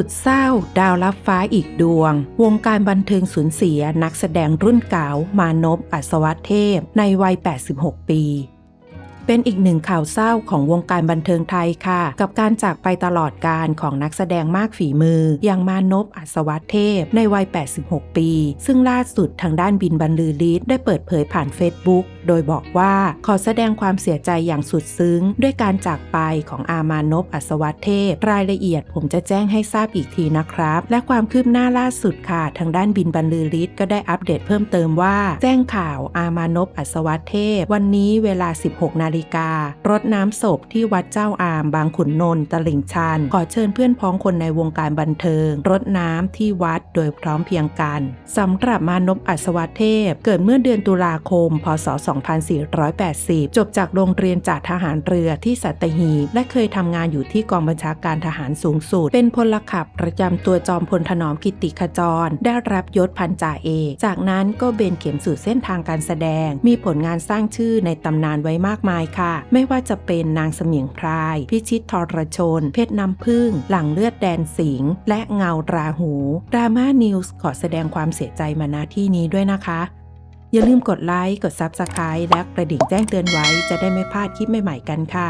สุดเศร้า ดาวรับฟ้าอีกดวง วงการบันเทิงสูญเสียนักแสดงรุ่นเก่ามานพอัศวเทพ ในวัย 86 ปีเป็นอีกหนึ่งข่าวเศร้าของวงการบันเทิงไทยค่ะ กับการจากไปตลอดการของนักแสดงมากฝีมือ อย่างมานพอัศวเทพ ในวัย 86 ปี ซึ่งล่าสุดทางด้านบินบรรลือฤทธิ์ได้เปิดเผยผ่านเฟซบุ๊ก โดยบอกว่าขอแสดงความเสียใจอย่างสุดซึ้ง ด้วยการจากไปของอามานพอัศวเทพ รายละเอียดผมจะแจ้งให้ทราบอีกทีนะครับ และความคืบหน้าล่าสุดค่ะ ทางด้านบินบรรลือฤทธิ์ก็ได้อัปเดตเพิ่มเติมว่า แจ้งข่าวอามานพอัศวเทพ วันนี้เวลา 16 นาฬิการดน้ำศพที่วัดเจ้าอามบางขุนนนท์ตลิ่งชัน ขอเชิญเพื่อนพ้องคนในวงการบันเทิง รดน้ำที่วัดโดยพร้อมเพียงกันสำหรับมานพอัศวเทพ เกิดเมื่อเดือนตุลาคม พศ2480 จบจากโรงเรียนจ่าทหารเรือที่สัตหีบและเคยทำงานอยู่ที่กองบัญชาการทหารสูงสุด เป็นพลขับประจำตัวจอมพลถนอมกิติขจร ได้รับยศพันจ่าเอก จากนั้นก็เบนเข็มสู่เส้นทางการแสดง มีผลงานสร้างชื่อในตำนานไว้มากมายค่ะ ไม่ว่าจะเป็นนางเสมียงพราย พิชิตทรชน เพชรน้ำพึ่ง หลังเลือดแดนสิงห์และเงาราหูดราม่านิวส์ขอแสดงความเสียใจมาณที่นี้ด้วยนะคะ อย่าลืมกดไลค์ กด Subscribe และกระดิ่งแจ้งเตือนไว้จะได้ไม่พลาดคลิปใหม่ๆกันค่ะ